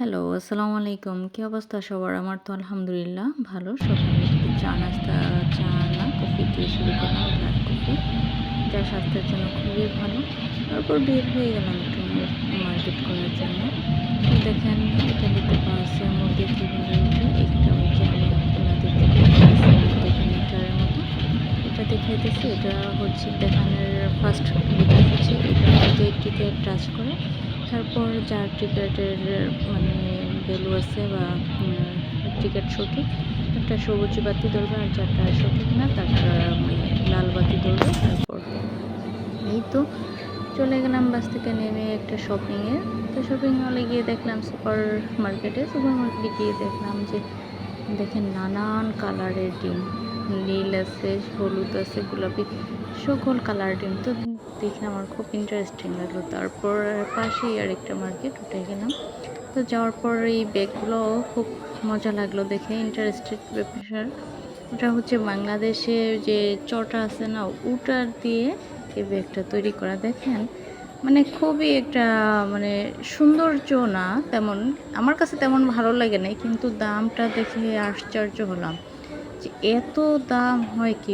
Hello, আসসালামু আলাইকুম। কী অবস্থা সবার? আমার তো আলহামদুলিল্লাহ ভালো। একটু চা নাস্তা, চা না, কফি দিয়ে শুরু করলাম, ব্ল্যাক কফি। যা স্বাস্থ্যের জন্য খুবই ভালো। তারপর বের হয়ে গেলাম একটু মার্কেট করার জন্য। দেখেন এটা পাওয়া যাচ্ছে মুরগি কীভাবে একটা ওই আমি আপনাদের মিটারের মতো। এটা দেখাইতেছি, এটা হচ্ছে দেখানোর ফার্স্ট হচ্ছে, এটা টিকিট টাচ করে। তারপর যার টিকিটের মানে ভ্যালু আছে বা টিকিট সঠিক, একটা সবুজ বাতি ধরবে আর যারটা সঠিক না তারটা মানে লাল বাতি ধরবে, তারপর এই তো চলে গেলাম বাস থেকে নেমে একটা শপিংয়ে তো শপিং মলে গিয়ে দেখলাম সুপার মার্কেটে সুপার মার্কেটে গিয়ে দেখলাম যে, দেখেন নানান কালারের ডিম। নীল আছে, হলুদ আছে, গোলাপি, সকল কালার ডিম। তো দেখে আমার খুব ইন্টারেস্টিং লাগল। তারপর পাশেই আরেকটা মার্কেট উঠে গেলাম। তো যাওয়ার পর এই ব্যাগগুলো খুব মজা লাগল দেখে ইন্টারেস্টেড ব্যাপার ওটা হচ্ছে বাংলাদেশে যে চটা আছে না, ওটার দিয়ে এই ব্যাগটা তৈরি করা। দেখেন মানে খুবই একটা মানে সৌন্দর্য না তেমন, আমার কাছে তেমন ভালো লাগে নাই, কিন্তু দামটা দেখে আশ্চর্য হলাম। যে এত দাম হয় কি